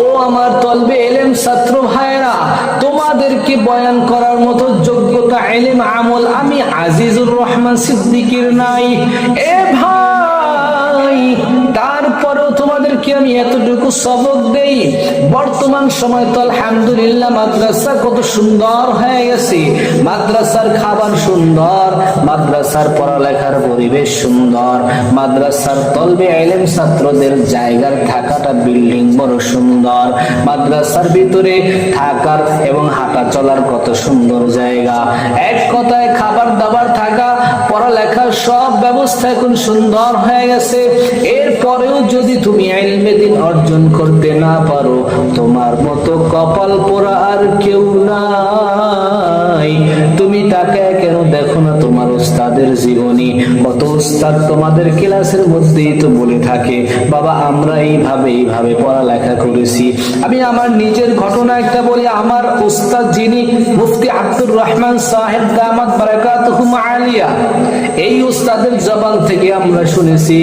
ও আমার তলবে এলেম ছাত্র ভাইরা তোমাদেরকে বয়ান করার মতো যোগ্যতা, এলেম আমল আমি আজিজুর রহমান সিদ্দিকির নাই। এ ভাই, তারপরেও তোমাদেরকে আমি এতটুকু সবক দেই। বর্তমান সময় তো আলহামদুলিল্লাহ মাদ্রাসা কত সুন্দর হয়ে গেছে। মাদ্রাসার খাবার সুন্দর, মাদ্রাসার পড়ালেখার পরিবেশ সুন্দর, মাদ্রাসার তলবে এলেম ছাত্রদের জায়গার থাকাটা বিল্ডিং বড় সুন্দর, মাদ্রাসার ভিতরে থাকার এবং হাঁটা চলার কত সুন্দর জায়গা। এক কথায় খাবার দাবার থাকা, পড়ালেখার সব ব্যবস্থা এখন সুন্দর হয়ে গেছে। এরপরেও যদি তুমি আইলমে দিন অর্জন করতে না পারো, তোমার মতো কপাল পোড়া আর কেউ নাই। তুমি তাকে কেন দেখো না তোমার উস্তাদের জীবনী? কত উস্তাদ তোমাদের ক্লাসের মধ্যেই তো বলে থাকে, বাবা, আমরা এইভাবে এইভাবে পড়ালেখা করেছি। আমি আমার নিজের ঘটনা একটা বলি, আমার উস্তাদ যিনি মুফতি আব্দুর রহমান সাহেব দামাত বারাকাতুহুম আলিয়া, এই উস্তাদের জবান থেকে আমরা শুনেছি,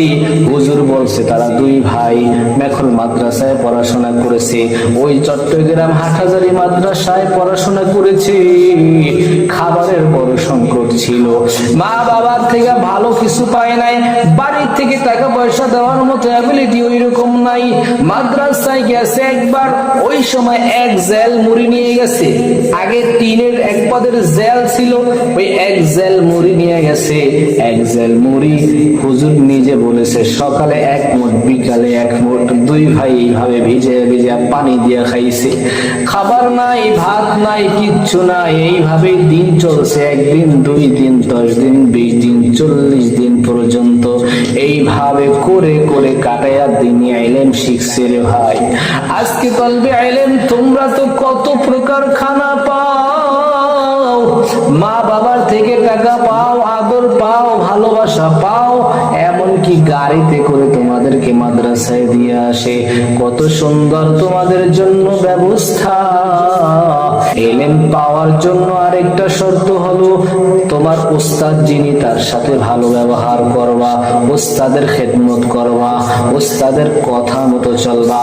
হুজুর বলছে, তারা দুই ভাই মেখল মাদ্রাসায় পড়াশোনা করেছি। ওই চট্টগ্রাম হাটহাজারি মাদ্রাসায় পড়াশোনা করেছি। খাবারের বড় সংকট ছিল। মা বাবার থেকে ভালো কিছু পায় নাই। বাড়ির থেকে টাকা পয়সা দেওয়ার মতো অ্যাবিলিটি ওই রকম নাই। মাদ্রাসায় গেছে একবার, ওই সময় এক জেল মুড়ি নিয়ে গেছে। আগে টিনের এক পদের জেল ছিল, ওই এক জেল মুড়ি নিয়ে গেছে। এক জেল মুড়ি, হুজুর নিজে বলেছে, সকালে এক মুঠ, বিকালে এক মুঠ। দুই ভাই এইভাবে ভিজে ভিজে পানি দিয়ে খাইছে। খাবার নাই, ভাত নাই, কিচ্ছু নাই। এইভাবে দিন চলছে। একদিন, দুই দিন, দশ দিন, বিশ দিন চল্লিশ দিন পর্যন্ত এইভাবে করে করে কাটাইয়া দিন আইলেন শিখছে রে ভাই। আজকে কলবে আইলেন তোমরা তো কত প্রকার খানা পাও। মা বাবার থেকে টাকা পাও আদর পাও, ভালোবাসা পাও, এমনকি গাড়িতে করে তোমাদেরকে মাদ্রাসায় দিয়ে আসে। কত সুন্দর তোমাদের জন্য ব্যবস্থা। এলেন পাওয়ার জন্য আরেকটা শর্ত হলো তোমার উস্তাদ যিনি তার সাথে ভালো ব্যবহার করবা উস্তাদের খেদমত করবা উস্তাদের কথা মতো চলবা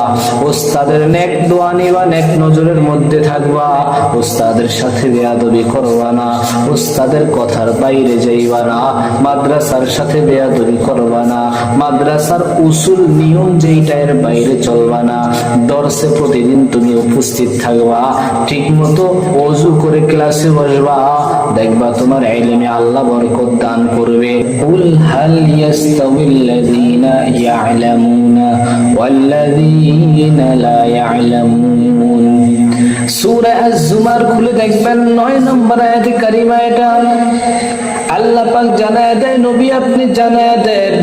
উস্তাদের নেক দোয়ানি বা নেক নজরের মধ্যে থাকবা উস্তাদের সাথে বেয়াদবি করবা না উস্তাদের কথার বাইরে যাইবা না, মাদ্রাসার সাথে বেয়াদবি করবা না, মাদ্রাসার উসুল নিয়ম যেইটা এর বাইরে চলবা না দর্শে প্রতিদিন তুমি উপস্থিত থাকবা ঠিক মতো অজু করে ক্লাসে বসবা, দেখবা তোমার এলেমে আল্লাহ বরকত দান করবে। কুল হাল ইয়াস্তাউিল্লাযীনা ইয়ালামুনা ওয়াল্লাযীনা লা ইয়ালামুন। সূরা আজ-জুমার খুলে দেখবেন 9 নম্বর আয়াতে কারিমা এটা। আল্লাহ পাক জানায় দেয়, নবী আপনি জানায় দেন,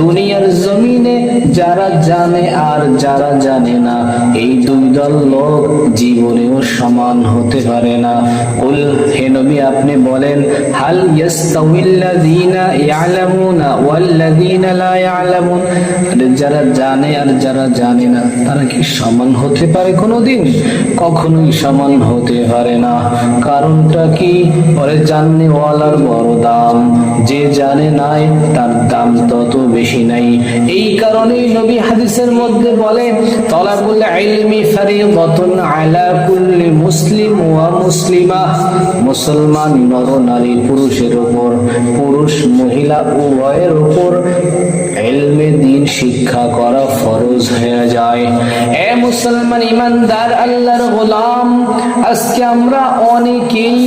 দুনিয়ার জমিনে যারা জানে আর যারা জানে না, এই দুই দল লোক জীবনেও সমান হতে পারে না। কুল, হে নবী, আপনি বলেন, হাল ইয়াস্তাউিল্লাযীনা ইয়ালামুনা ওয়াল্লাযীনা লা ইয়ালামুন? যারা জানে আর যারা জানে না, তারা কি সমান হতে পারে কোনোদিন? কখনোই সমান হতে পারে না। কারণটা কি? ওরে জাননে ওয়ালার বড় দাম। যে জানে নাই, তার দাম তত বেশি নাই। এই কারণেই নবী হাদিসের মধ্যে বলে, তলাবুল ইলমি ফারিদাতুন আলা কুল্লি মুসলিম ওয়া মুসলিমা। মুসলমান নর নারী পুরুষের উপর, পুরুষ মহিলা উভয়ের উপর এলমে দিন শিক্ষা করা ফরজ হয়ে যায়। এ মুসলমান ইমানদার, আল্লাহর গোলাম, আজকে আমরা অনেকেই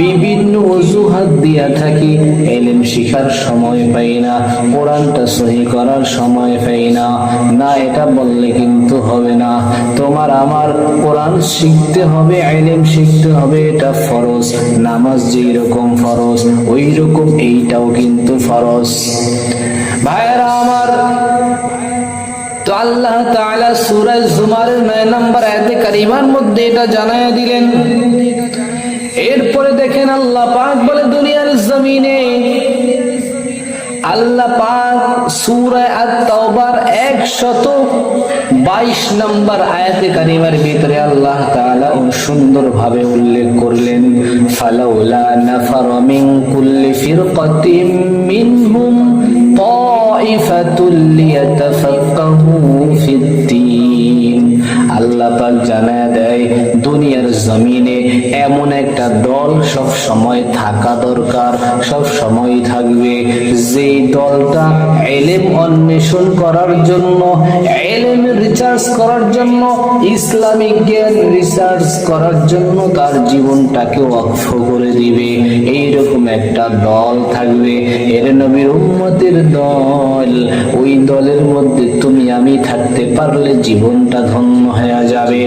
বিভিন্ন অজুহাত দিয়া থাকি এলেম শিখার সময় পাই না, কোরআনটা সহি করার সময় পাই না না এটা বললে কিন্তু হবে না। তোমার আমার কোরআন শিখতে হবে এলেম শিখতে হবে, এটা ফরজ। নামাজ যেই রকম ফরজ, ওই রকম এইটাও কিন্তু ফরজ। ভাইরা আমার, তো আল্লাহ তাআলা সূরা জুমারের 9 নম্বর আয়াতে কারিমার মধ্যে এটা জানায় দিলেন। এরপরে দেখেন আল্লাহ পাক বলে, দুনিয়ার জমিনে আল্লাহ পাক সূরা আত-তাওবার 122 নম্বর আয়াতে কারিমার ভিতরে আল্লাহ তাআলা সুন্দরভাবে উল্লেখ করলেন, ফালাউলা নাফার মিন কুল্লি ফিরকাতিন মিনহুম দুনিয়ার জমিনে এমন একটা দল সব থাকা দরকার, সব সময় থাকবে। যে দলটা এলেম অন্বেষণ করার জন্য রিসার্চ করার জন্য, ইসলামিক জ্ঞান করার জন্য তার জীবনটাকে অক্ষ করে দিবে। এইরকম একটা দল থাকবে। এর নবীর উম্মতের দল। ওই দলের মধ্যে তুমি আমি থাকতে পারলে জীবনটা ধন্য হয়ে যাবে।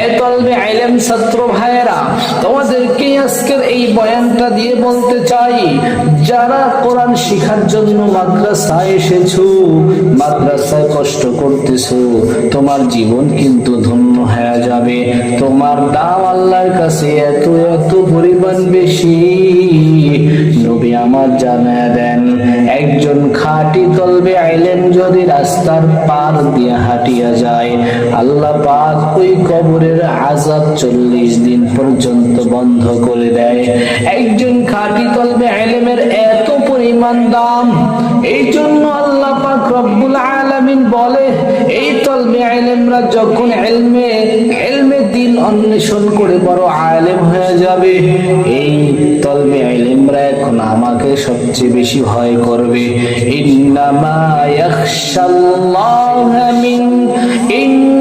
এ তলবে আইলেম ছাত্র ভাইয়েরা, তোমাদেরকে আজকের এই বয়ানটা দিয়ে বলতে চাই, যারা কোরআন শিখার জন্য মাদ্রাসায় এসেছ, মাদ্রাসায় কষ্ট করতেছো তোমার জীবন কিন্তু ধন্য হয়ে যাবে। তোমার দাম আল্লাহর কাছে এত এত পরিমাণ বেশি। নবী আমার জানায় দেন, একজন খাঁটি তলবে আইলেন যদি রাস্তার পার দিয়ে হাঁটিয়া যায়। আল্লাহ পাক ওই কবরের আজাব চল্লিশ দিন পর্যন্ত বন্ধ করে দেয়। একজন খাঁটি তলবে আইলেমের এত পরিমাণ দাম। এই জন্য আল্লাহ পাক রব্বুল আলামিন বলে, এই তলবে আইলেমরা যখন এলমে এলমে দিন অন্বেষণ করে বড় আলেম হয়ে যাবে। এই তলবে আইলেমরা এখন আমাকে সবচেয়ে বেশি ভয় করবে। ইন্নামা ইয়াখশাল্লাহ মিন ইন্নামা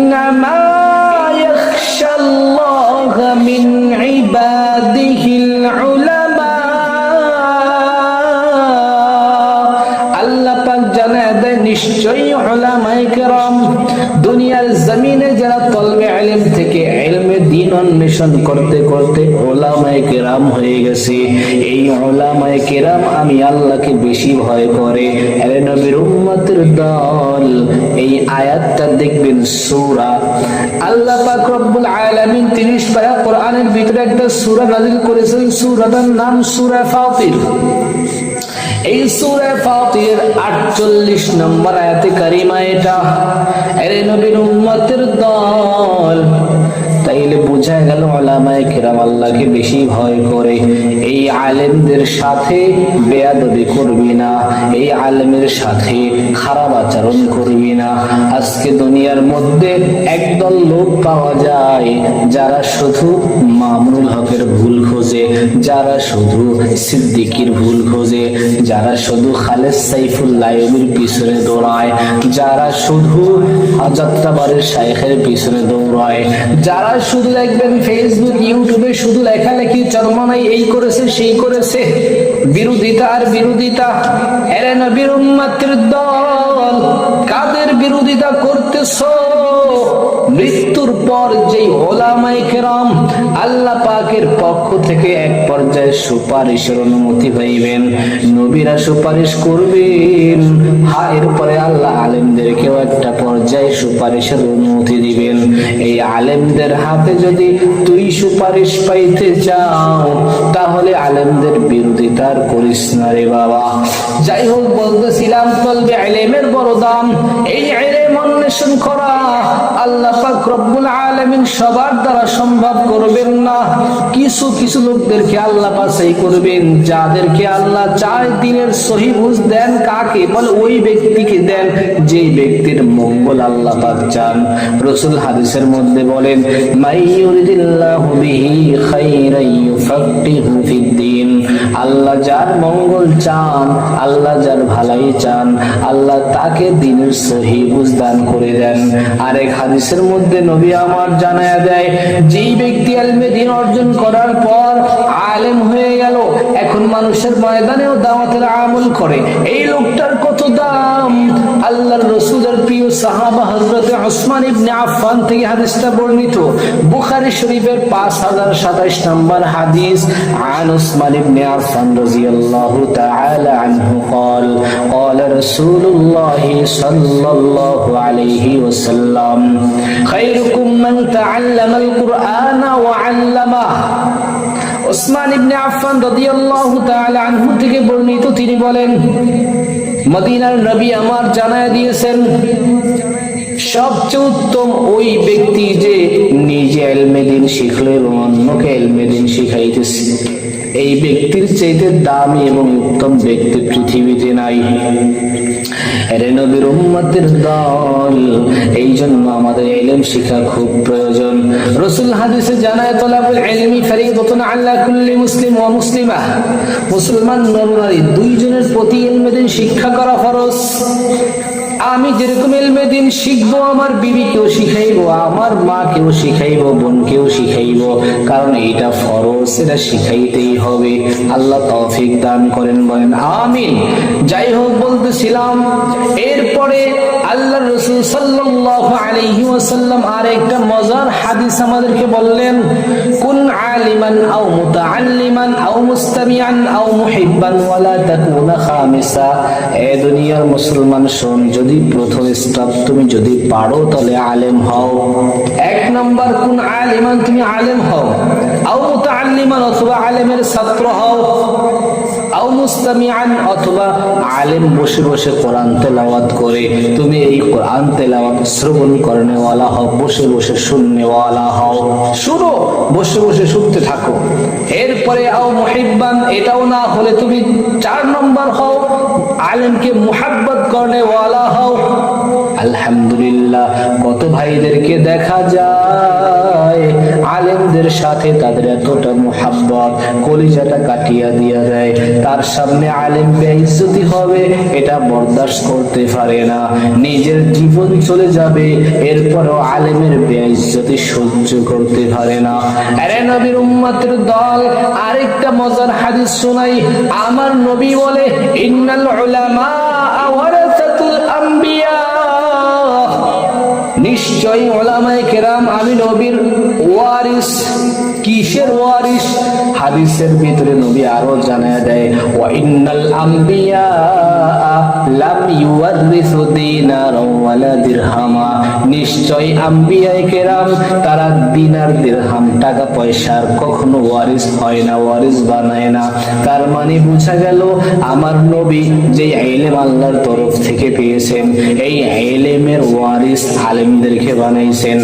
অন্বেষণ করতে করতে উলামায়ে কেরাম হয়ে গেছে। এই উলামায়ে কেরাম আমি আল্লাহকে বেশি ভয় করে। নবীর উম্মতের দল, এই আয়াতটা দেখবেন সূরা। আল্লাহ পাক রব্বুল আলামিন 30 পারা কোরআনের ভিতরে একটা সূরা নাযিল করেছেন। সূরাটার নাম সূরা ফাতির এই সূরা ফাতির 48 নম্বর আয়াতে কারিমা এটা। এর নবীর উম্মতের দল বোঝা গেল ওলামায়ে কেরাম আল্লাহকে বেশি ভয় করে। এই আলেমদের সাথে বেয়াদবি করবি না, এই আলেমের সাথে খারাপ আচরণ করবি না। আজকে দুনিয়ার মধ্যে একদল লোক পাওয়া যায় যারা শুধু মামুনুল হকের ভুল খোঁজে, যারা শুধু সিদ্দিকির ভুল খোঁজে, যারা শুধু খালেদ সাইফুল্লাহর পিছনে দৌড়ায়, যারা শুধু যাত্রাবাড়ির শাইখের পিছনে দৌড়ায়, যারা শুধু দেখবেন ফেসবুক ইউটিউবে শুধু লেখালেখি চরমনাই এই করেছে, সেই করেছে। বিরোধিতা আর বিরোধিতা, এরে দল, কাদের বিরোধিতা করতেছ? পর যেই ওলামাই কেরাম আল্লাহ পাকের পক্ষ থেকে এক পর্যায়ে সুপারিশের অনুমতি পাইবেন নবীরা সুপারিশ করবেন। হা, এরপরে আল্লাহ আলেমদেরকেও একটা পর্যায়ে সুপারিশের অনুমতি দিবেন। এই আলেমদের হাতে যদি তুই সুপারিশ পাইতে চাও, তাহলে আলেমদের বিরোধিতার করিস না রে বাবা। যাই হোক, বলতেছিলাম তলবে আলেমের বড় দাম। এই আলেম অন্বেষণ করা আল্লাহ পাক রব্বুল আলামিন সবার দ্বারা সম্ভব করবেন না। কিছু কিছু লোকদেরকে আল্লাহ পাশাই করবেন। যাদেরকে আল্লাহ চায় দিনের সহি দেন, কাকে? বলে ওই ব্যক্তিকে দেন যে ব্যক্তির মঙ্গল আল্লাহ পাক চান। রসুল হাদিসের মধ্যে বলেন মাই ইউরিদিল্লাহু বিহি খাইরান ইউফাক্কিহু ফিদ্দিন আল্লাহ যার মঙ্গল চান, আল্লাহ যার ভালাই চান, আল্লাহ তাকে দিনের সহি উজদান করে দেন। আর এক হাদিসের মধ্যে নবী আমার জানায় দেয়, যেই ব্যক্তি আলমে দিন অর্জন করার পর আলেম হয়ে গেল, এখন মানুষের ময়দানেও দাওয়াতের আমল করে। এই লোকটার কত দাম? আল্লাহর রসুলের প্রিয় সাহাবা হজরত ওসমান ইবনে আফফান থেকে হাদিসটা বর্ণিত। বুখারী শরীফের পাঁচ হাজার সাতাইশ নম্বর হাদিস, আন ওসমান ইবনে بن عفان رضي الله تعالى عنه قال قال رسول الله صلى الله عليه وسلم خيركم من تعلم القرآن وعلمه ওসমান ইবনে আফফান রাদিয়াল্লাহু তাআলা আনহু থেকে বর্ণিত তিনি বলেন মদিনার নবী আমার জানায় দিয়েছেন সবচেয়ে উত্তম ওই ব্যক্তি যে নিজে এলমেদিন শিখলো এবং অন্যকে এলমেদিন শিখাইতেছে এই ব্যক্তির চাইতে দামি এবং উত্তম ব্যক্তি পৃথিবীতে নাই। জন্য আমাদের এলেম শিখা খুব প্রয়োজন। রসুল জানায়, তলাবুল ইলমি ফরিদাতুন আলা কুল্লি মুসলিম মুসলিমা। মুসলমান প্রতি শিক্ষা করা ফরজ। আমি যেরকম এলমে দিন শিখব, আমার বিবিকেও শিখাইবো, আমার মাকেও শিখাইবো, বোনকেও শিখাইবো, কারণ এটা ফরজ এটা শিখাইতেই হবে। আল্লাহ তৌফিক দান করেন, বলেন, আমিন। যাই হোক, বলতেছিলাম, এরপরে আল্লাহ রসুল সাল্লাল্লাহু আলাইহি ওয়াসাল্লাম আর একটা মজার হাদিস আমাদেরকে বললেন, কুন আলিমান আও মুতাআল্লিমান আও মুস্তামিআন আও মুহিব্বান ওয়ালা তাকুনা খামিসা। এ দুনিয়ার মুসলমান শোন, যদি প্রথম স্টেপ তুমি যদি পারো, তাহলে আলেম হও। এক নম্বর, কোন আলিমান তুমি আলেম হও। আও মুতাআল্লিমান অথবা আলেমের ছাত্র হও। আও মুস্তামিআন অথবা আলেম বসে বসে কোরআন তেলাওয়াত করে। তুমি এই কোরআন তেলাওয়াত শ্রবণ হও, বসে বসে হও। শুনো, বসে বসে শুনতে থাকো। এরপরে আও মুহিব্বান, এটাও না হলে তুমি চার নম্বর হও। আলেমকে মুহাব্বত করনেওয়ালা হও। আলহামদুলিল্লাহ কত ভাইদেরকে দেখা যায়। আলেমদের সাথে তাদের এতটা মুহাব্বত, কলিজাটা কাটিয়া দিয়া দেয়। তার সামনে আলেম বেইজ্জতি হবে, এটা বরদাস্ত করতে পারে না। নিজের জীবন চলে যাবে, এরপরও আলেমের বেইজ্জতি সহ্য করতে পারে না। আরে নবীর দল, আরেকটা মজার হাদিস শোনাই। আমার নবী বলে, ইন্নাল উলামা ওয়ারাসাতুল আম্বিয়া। নিশ্চয়ই ওলামায়ে কেরাম, আমি নবীর ওয়ারিস কিসের ওয়ারিস হাদিসের ভিতরে নবী আরও জানায় দেয় ওয়া ইন্নাল আম্বিয়া লাম ইউয়ারিসু দিনারাও ওয়ালা দিরহামা। নিশ্চয় আম্বিয়ায়ে কেরাম, তারা দিনার দিরহাম টাকা পয়সার কখনো ওয়ারিস হয় না, ওয়ারিস বানায় না। তার মানে বোঝা গেল, আমার নবী যে ইলম আল্লাহর তরফ থেকে পেয়েছেন, এই ইলমের ওয়ারিস আলেমদেরকে বানাইছেন।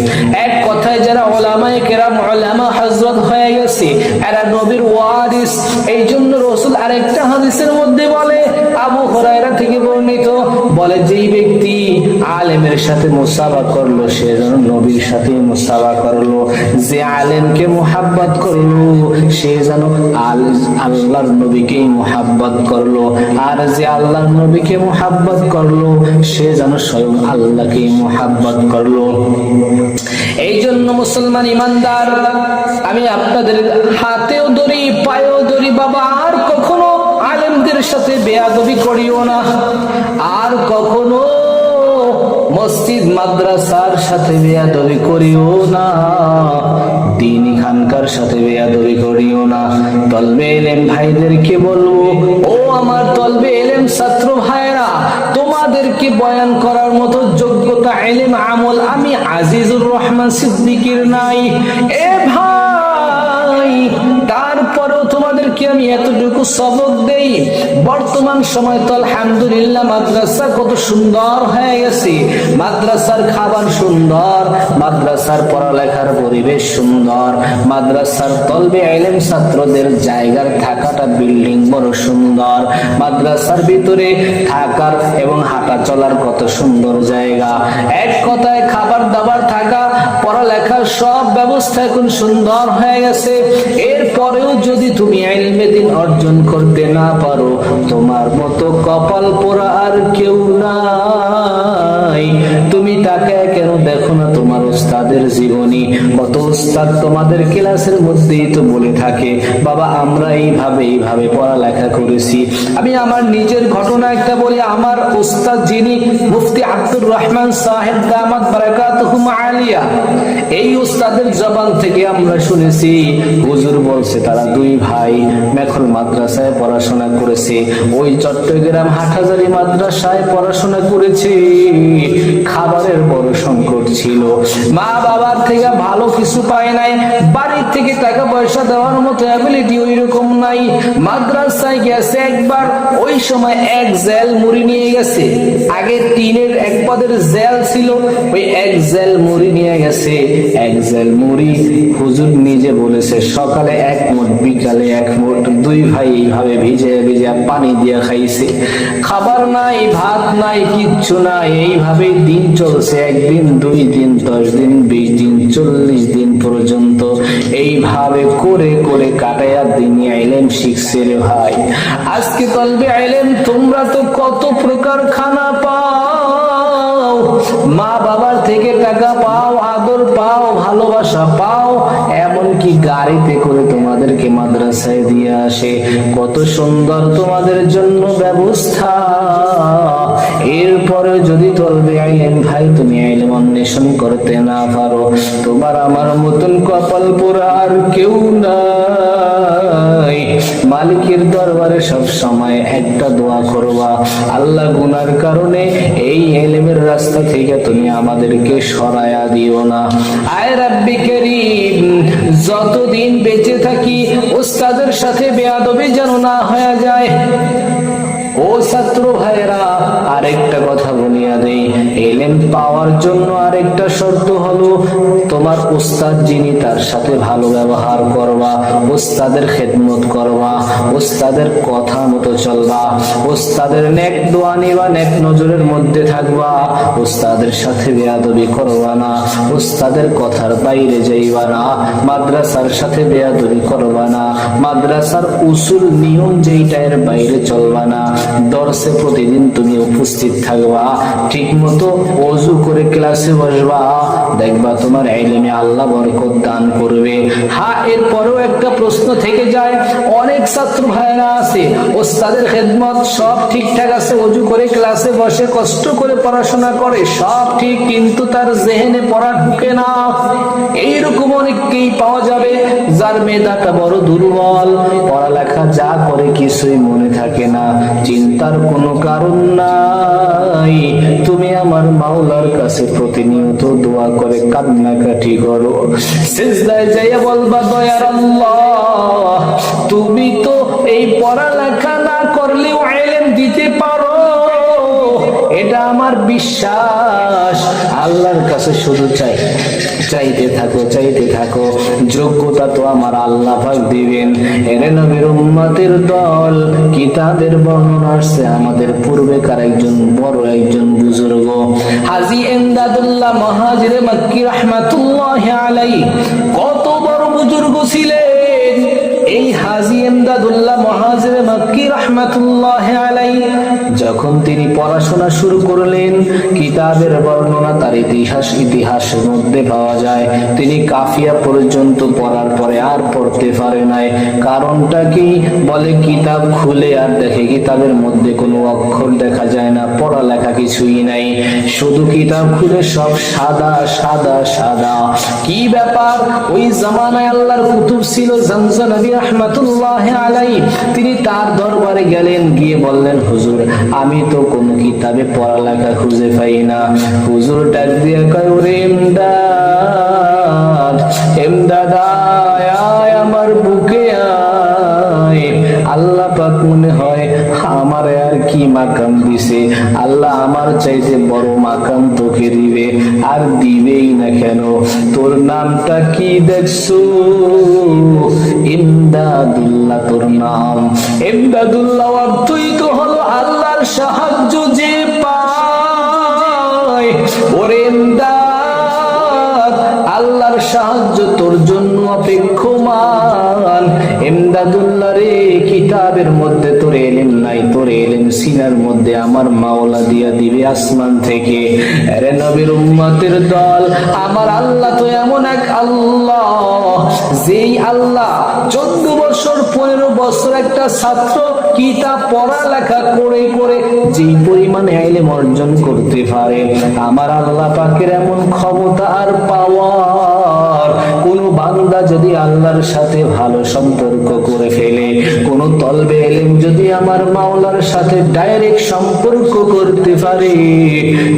এক কথায় যারা ওলামায়ে কেরাম, ওলামা হযরত হয়ে গেছে, এরা নবীর ওয়ারিস। এই জন্য রসুল আরেকটা হাদিসের মধ্যে বলে, আবু হুরায়রা থেকে বর্ণিত, বলে, যেই ব্যক্তি আলেমের সাথে মুসাবা করল, সে যেন নবীর সাথে মুসাবা করল, যে আলেমকে মোহাব্বত করল, সে যেন আল, আল্লাহর নবীকেই মোহাব্বত করল, আর যে আল্লাহর নবীকে মোহাব্বত করল, সে যেন স্বয়ং আল্লাহকেই মোহাব্বত করল। এই জন্য মুসলমান ইমানদার, আমি আপনাদের হাতেও ধরি, পায়েও ধরি, বাবা, আর কখনো আলেমদের সাথে বেয়াদবি করিও না। আর কখনো মসজিদ, মাদ্রাসার সাথে বেয়াদবি করিও না। দিনী খানকার সাথে বেয়াদবি করিও না। তলবে এলেম ভাইদেরকে বলব, ও আমার তলবে এলেম ছাত্র তোমাদেরকে বয়ান করার মতো যোগ্যতা এলেম আমল আমি আজিজুর রহমান সিদ্দিকির নাই। এ ভাই! তোমাদেরকে আমি এতটুকু সবক দেই, বর্তমান সময় তো আলহামদুলিল্লাহ মাদ্রাসা কত সুন্দর হয়ে গেছে। মাদ্রাসার খাবার সুন্দর, মাদ্রাসার পড়ালেখার পরিবেশ সুন্দর, মাদ্রাসার তলবে এলেম ছাত্রদের জায়গার থাকাটা বিল্ডিং বড় সুন্দর, মাদ্রাসার ভিতরে থাকার এবং হাঁটা চলার কত সুন্দর জায়গা। এক কথায় খাবার দাবার থাকা পড়ালেখার সব ব্যবস্থা এখন সুন্দর হয়ে গেছে। এরপরেও যদি তুমি আইলমে দিন অর্জন করতে না পারো, তোমার মতো কপাল পোড়া আর কেউ নাই। তুমি তাকে কেন দেখো না তোমার ওস্তাদের জীবনী কত ওস্তাদ তোমাদের ক্লাসের মধ্যেই তো বলে থাকে। বাবা, আমরা এইভাবে এইভাবে পড়ালেখা করেছি। আমি আমার নিজের ঘটনা একটা বলি। আমার ওস্তাদ যিনি মুফতি আব্দুর রহমান সাহেব দামাত বারাকাতুহুম আলিয়া এই উস্তাদের জবান থেকে আমরা শুনেছি, হুজুর বলছে, তারা দুই ভাই মেখল মাদ্রাসায় পড়াশোনা করেছে। ওই চট্টগ্রাম হাটহাজারি মাদ্রাসায় পড়াশোনা করেছে। খাবারের বড় সংকট ছিল। মা বাবার থেকে ভালো কিছু পায় নাই, বাড়ির থেকে টাকা পয়সা দেওয়ার মতো অ্যাবিলিটি ওই রকম নাই। মাদ্রাসায় গেছে একবার, ওই সময় এক জেল মুড়ি নিয়ে গেছে। আগে টিনের এক পদের জেল ছিল, ওই এক জেল মুড়ি নিয়ে গেছে। এক জেল মুড়ি, হুজুর নিজে বলেছে, সকালে এক মুঠ বিকালে এক মুঠ দুই ভাই এইভাবে ভিজে ভিজে পানি দিয়ে খাইছে। খাবার নাই, ভাত নাই, কিচ্ছু নাই এইভাবে দিন চলছে। একদিন, দুই দিন, দশ দিন বিশ দিন, চল্লিশ দিন পর্যন্ত এইভাবে করে করে কাটাইয়া দিন আইলেন শিখছে রে ভাই। আজকে তলবে আইলেন তোমরা তো কত প্রকার খানা পাও। মা বাবার থেকে টাকা পাও, আদর পাও, ভালোবাসা পাও এমনকি গাড়িতে করে তোমাদেরকে মাদ্রাসায় দিয়ে আসে? কত সুন্দর তোমাদের জন্য ব্যবস্থা। এরপরে যদি তলবে আইলেন, ভাই, তুমি আইলে অন্বেষণ করতে না পারো। তোমার আমার মতন কপাল পোড়া আর কেউ নাই। মালিকের দরবারে সব সময় একটা দোয়া করবা। আল্লাহ গুনার কারণে এই এলেমের রাস্তা থেকে তুমি আমাদেরকে সরায়া দিও না। আয় রাব্বি করিম, যতদিন বেঁচে থাকি ওস্তাদের সাথে বেয়াদবি যেন না হয়ে যায়। ও ছাত্র ভাইরা আরেকটা কথা বলিয়া দেই, এলেম পাওয়ার জন্য আরেকটা শর্ত হলো তোমার উস্তাদ যিনি তার সাথে ভালো ব্যবহার করবা উস্তাদের খেদমত করবা উস্তাদের কথা মতো চলবা উস্তাদের নেক দোয়া নিবা, নেক নজরের মধ্যে থাকবা উস্তাদের সাথে বেয়াদবি করবা না উস্তাদের কথার বাইরে যাইবা না, মাদ্রাসার সাথে বেয়াদবি করবা না, মাদ্রাসার উসুল নিয়ম যেইটা এর বাইরে চলবা না দর্শে প্রতিদিন তুমি উপস্থিত থাকবা ঠিক মতো অজু করে ক্লাসে বসবা, দেখবা তোমার এলেমে আল্লাহ বরকত দান করবে। হ্যাঁ এরপরেও একটা প্রশ্ন থেকে যায়। অনেক ছাত্র ভাইরা আছে, ওস্তাদের খেদমত সব ঠিকঠাক আছে, অজু করে ক্লাসে বসে কষ্ট করে পড়াশোনা করে, সব ঠিক, কিন্তু তার জেহেনে পড়া ঢুকে না। এইরকম অনেককেই পাওয়া যাবে, যার মেধাটা বড় দুর্বল। পড়ালেখা যা করে কিছুই মনে থাকে না, চিন্তার কোনো কারণ নাই। তুমি আমার মাওলার কাছে প্রতিনিয়ত দোয়া করে কান্নাকাটি করো। সিজদায় যাইয়া বলবা, দয়ার আল্লাহ, তুমি তো এই পড়ালেখা না করলেও আইলেম দিতে পারো। এটা আমার বিশ্বাস। আল্লাহর কাছে শুধু চাই, চাইতে থাকো চাইতে থাকো। যোগ্যতা তো আমার আল্লাহ পাক দিবেন। এরে নবীর উম্মতের দল কিতাবের বর্ণনা আসছে? আমাদের পূর্বেকার একজন বড় একজন বুজুর্গ। হাজি এমদাদুল্লাহ মহাজিরে মক্কি রহমাতুল্লাহ আলাই কত বড় বুজুর্গ ছিলেন। এই হাজি এমদাদুল্লাহ মহাজিরে মক্কি রহমাতুল্লাহ আলাই যখন তিনি পড়াশোনা শুরু করলেন, কিতাবের বর্ণনা তার ইতিহাস ইতিহাসের মধ্যে পাওয়া যায়। তিনি কাফিয়া পর্যন্ত পড়ার পরে আর পড়তে পারে নাই। কারণটা কি? বলে, কিতাব খুলে আর দেখে কিতাবের মধ্যে কোনো অক্ষর দেখা যায় না, পড়ালেখা কিছুই নাই। শুধু কিতাব খুলে সব সাদা সাদা সাদা। কি ব্যাপার? ওই জামানায় আল্লাহর কুতুব ছিল জানজা নবী রহমাতুল্লাহ আলাই তিনি তার দরবারে গেলেন, গিয়ে বললেন, হুজুর, আমি তো কোনো কিতাবে পড়ালেখা খুঁজে পাই না। হুজুর ডাক দিয়ে কয়, ওরে এমদাদ এমদাদ কি মাকাম দিছে? আল্লাহ আমার চাইতে বড় মাকাম তোকে দিবে, আর দিবেই না কেন? তোর নামটা কি দেখছ? ইমদাদুল্লাহ তোর নাম। ইমদাদুল্লাহ অর্থই তো হলো আল্লাহর সাহায্য যে পায়। ওরে ইমদাদ, আল্লাহর সাহায্য তোর জন্য অপেক্ষমান। এমদাদুল্লাহ রে, কিতাবের মধ্যে নাই তোর এলেম সিনার মধ্যে আমার মাওলা দিয়া দিবে আসমান থেকে। নবীর উম্মতের দল, আমার আল্লাহ তো এমন এক আল্লাহ, যেই আল্লাহ চোদ্দ বছর, পনেরো বছর একটা ছাত্র কিতাব পড়ালেখা করে করে যেই পরিমাণে আইলেম অর্জন করতে পারে। আমার আল্লাহ পাকের এমন ক্ষমতা আর পাওয়ার আল্লাহর সাথে ভালো সম্পর্ক করে ফেলে। কোন তলবে এলেম যদি আমার মাওলার সাথে ডাইরেক্ট সম্পর্ক করতে পারে,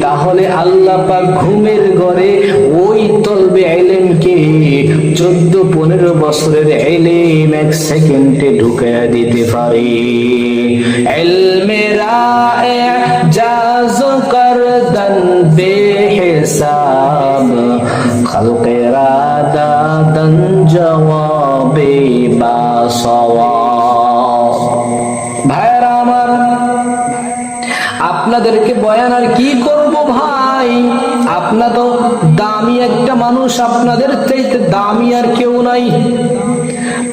তাহলে আল্লাহ পাক ঘুমের ঘরে ওই তলবে এলেমকে চোদ্দ পনেরো বছরের এলেম এক সেকেন্ডে ঢুকাইয়া দিতে পারে। এলমেরা জাজ করদন জবাবে বা ভাইরা আমার, আপনাদেরকে বয়ান আর কি করব ভাই? আপনার তো দামি একটা মানুষ, আপনাদের চাইতে দামি আর কেউ নাই।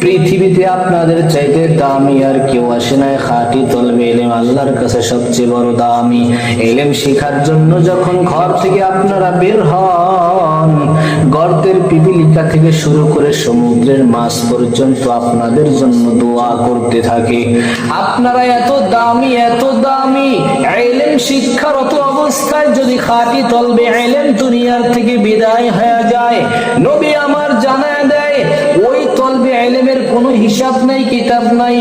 পৃথিবীতে আপনাদের চাইতে দামি আর কেউ আসে নাই। খাটি তলবে এলেম আল্লাহর কাছে সবচেয়ে বড় দামি। এলেম শেখার জন্য যখন ঘর থেকে আপনারা বের হন, গর্তের পিপিলিকা থেকে শুরু করে সমুদ্রের মাছ পর্যন্ত আপনাদের জন্য দোয়া করতে থাকে। আপনারা এত দামি এত দামি। এলেম শিক্ষারত অবস্থায় যদি খাটি তলবে এলেম দুনিয়ার থেকে বিদায় হয়ে যায়, নবী আমার জানায় দেয়, ওই কোনো হিসাব নাই, কিতাব নাই।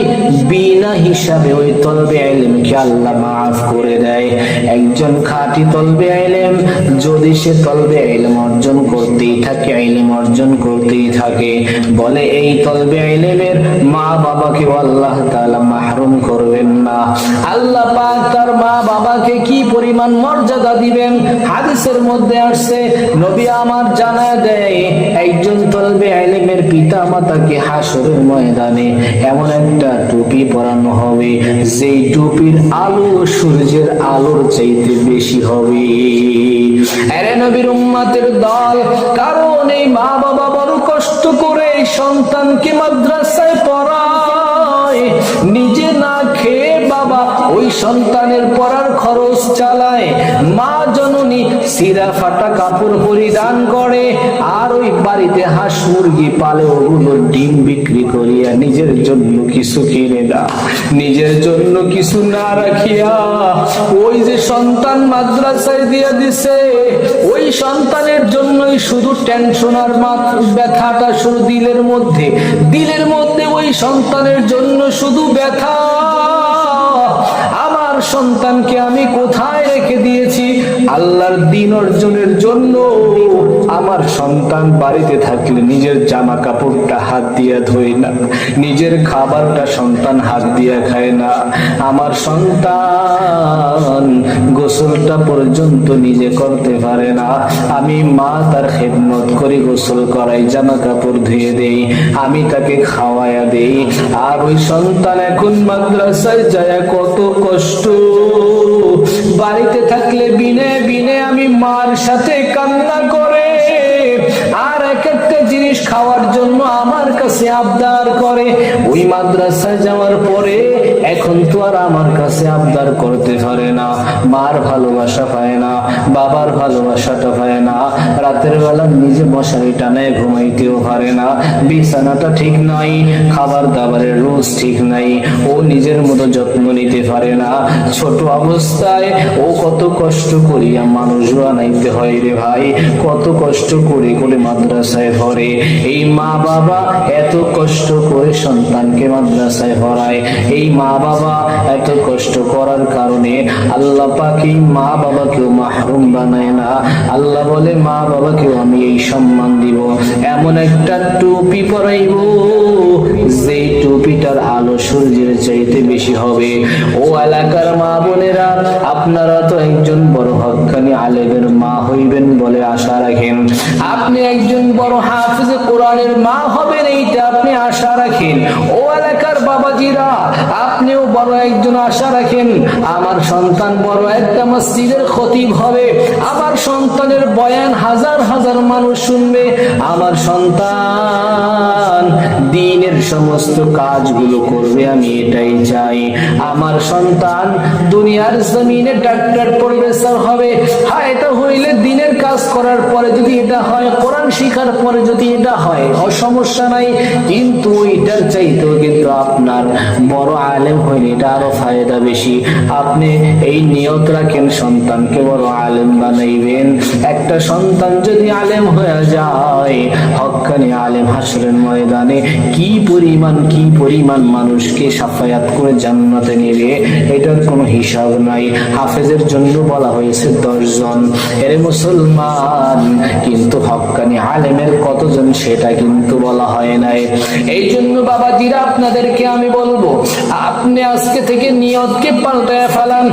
বিনা হিসাবে ওই তলবে এলেমকে আল্লাহ মাফ করে দেয়? একজন খাঁটি তলবে এলেম যদি সে তলবে এলেম অর্জন করতেই থাকে এলেম অর্জন করতেই থাকে। বলে, এই তলবে এলেমের মা বাবাকে আল্লাহ তাআলা মাহরুম করবেন না। আল্লাহ পাক তার মা বাবাকে কি পরিমাণ মর্যাদা দিবেন? হাদিসের মধ্যে আসছে, নবী আমার জানা দেয়, একজন তলবে এলেমের পিতা মাতাকে হাসরের ময়দানে এমন একটা টুপি পরানো হবে, যেই টুপির আলো সূর্যের আলোর চাইতে বেশি হবে। দল, কারণ এই মা বাবা বড় কষ্ট করে সন্তানকে মাদ্রাসায় পড়ায়। ওই সন্তানের পড়ার খরচ চালায়। মা জননী সিরা ফাটা কাপড় পরিধান করে আর ওই বাড়িতে হাঁস মুরগি পালে ওগুলো ডিম বিক্রি করিয়া নিজের জন্য কিছু কিনে না নিজের জন্য কিছু না রাখিয়া ওই যে সন্তান মাদ্রাসায় দিয়ে দিছে, ওই সন্তানের জন্যই শুধু টেনশন আর ব্যথাটা শুধু দিলের মধ্যে। দিলের মধ্যে ওই সন্তানের জন্য শুধু ব্যথা। আমার সন্তানকে আমি কোথায় রেখে দিয়েছি? আল্লাহর দিন অর্জনের জন্য। আমার সন্তান বাড়িতে থাকলে নিজের জামা কাপড়টা হাত দিয়ে ধোয় না, নিজের খাবারটা সন্তান হাত দিয়ে খায় না। আমার সন্তান গোসলটা পর্যন্ত নিজে করতে পারে না। আমি মা তার খেদমত করে, গোসল করাই জামা কাপড় ধুয়ে দেই, আমি তাকে খাওয়ায়া দেই। আর ওই সন্তান এখন মাদ্রাসায় যায়, কত কষ্ট। বাড়িতে থাকলে বিনে বিনে আমি মার সাথে কান্না করে। খাওয়ার জন্য আমার কাছে আবদার করে। ওই মাদ্রাসায় যাওয়ার পরে এখন তো আর আমার কাছে আবদার করতে পারে না। মার ভালোবাসা পায় না, বাবার ভালোবাসাটা পায় না। রাতের বেলা নিজে মশারি টানায় ঘুমাইতেও পারে না। বিছানাটা ঠিক নাই, খাবার দাবারের রোজ ঠিক নাই। ও নিজের মতো যত্ন নিতে পারে না। ছোট অবস্থায় ও কত কষ্ট করিয়া মানুষ বানাইতে হয় রে ভাই। কত কষ্ট করে করে মাদ্রাসায় ভরে এই মা বাবা এত কষ্ট করে সন্তানকে মাদ্রাসায় হরায় এই মা বাবা এত কষ্ট করার কারণে আল্লাহ পাকি মা বাবাকেও মাহরুম বানায় না। আল্লাহ বলে, মা বাবাকেও আমি এই সম্মান দিব। এমন একটা টুপি পরাইব। যে টুপিটার আলো সূর্যের চাইতে বেশি হবে। ও এলাকার মা বোনেরা, আপনারা তো একজন বড় হকানি আলেমের মা হইবেন বলে আশা রাখেন। আপনি একজন বড় হাফিজ কোরআনের মা হবেন, এইটা আপনি আশা রাখেন। ও এলাকার বাবাজিরা, আপনিও বড় একজন আশা রাখেন। আমার সন্তান বড় একটা মসজিদের খতিব হবে। আমার সন্তানের বয়ান হাজার হাজার মানুষ শুনবে। আমার সন্তান দিনের সমস্ত কাজগুলো করবে, আমি এটাই চাই। আমার সন্তান দুনিয়ার জমিনে ডাক্তার, প্রফেসর হবে। হ্যাঁ এটা হইলে দিনের কাজ করার পরে যদি এটা হয়, কোরআন শিখার পরে যদি এটা হয়, অসমস্যা নাই। কিন্তু এটার চাইতেও কিন্তু আপনার বড় আলেম হইলে এটা আরও ফায়দা বেশি। আপনি এই নিয়ত রাখেন, সন্তানকে বড় আলেম বানাইবেন। একটা সন্তান যদি আলেম হয়ে যায় হক্কানি আলেম হাসরের ময়দানে কি পরিমাণ কি পরিমাণ মানুষকে সাফায়াত করে জান্নাতে নেবে, এটার কোনো হিসাব নাই। হাফেজের জন্য বলা হয়েছে দশজন। এর মুসলমান, কিন্তু হকানি আলেমের কতজন সেটা কিন্তু বলা হয় নাই। এই জন্য বাবাজিরা আপনাদেরকে আমি বলব আপনি আজকে থেকে নিয়তকে পাল্টায় ফেলান।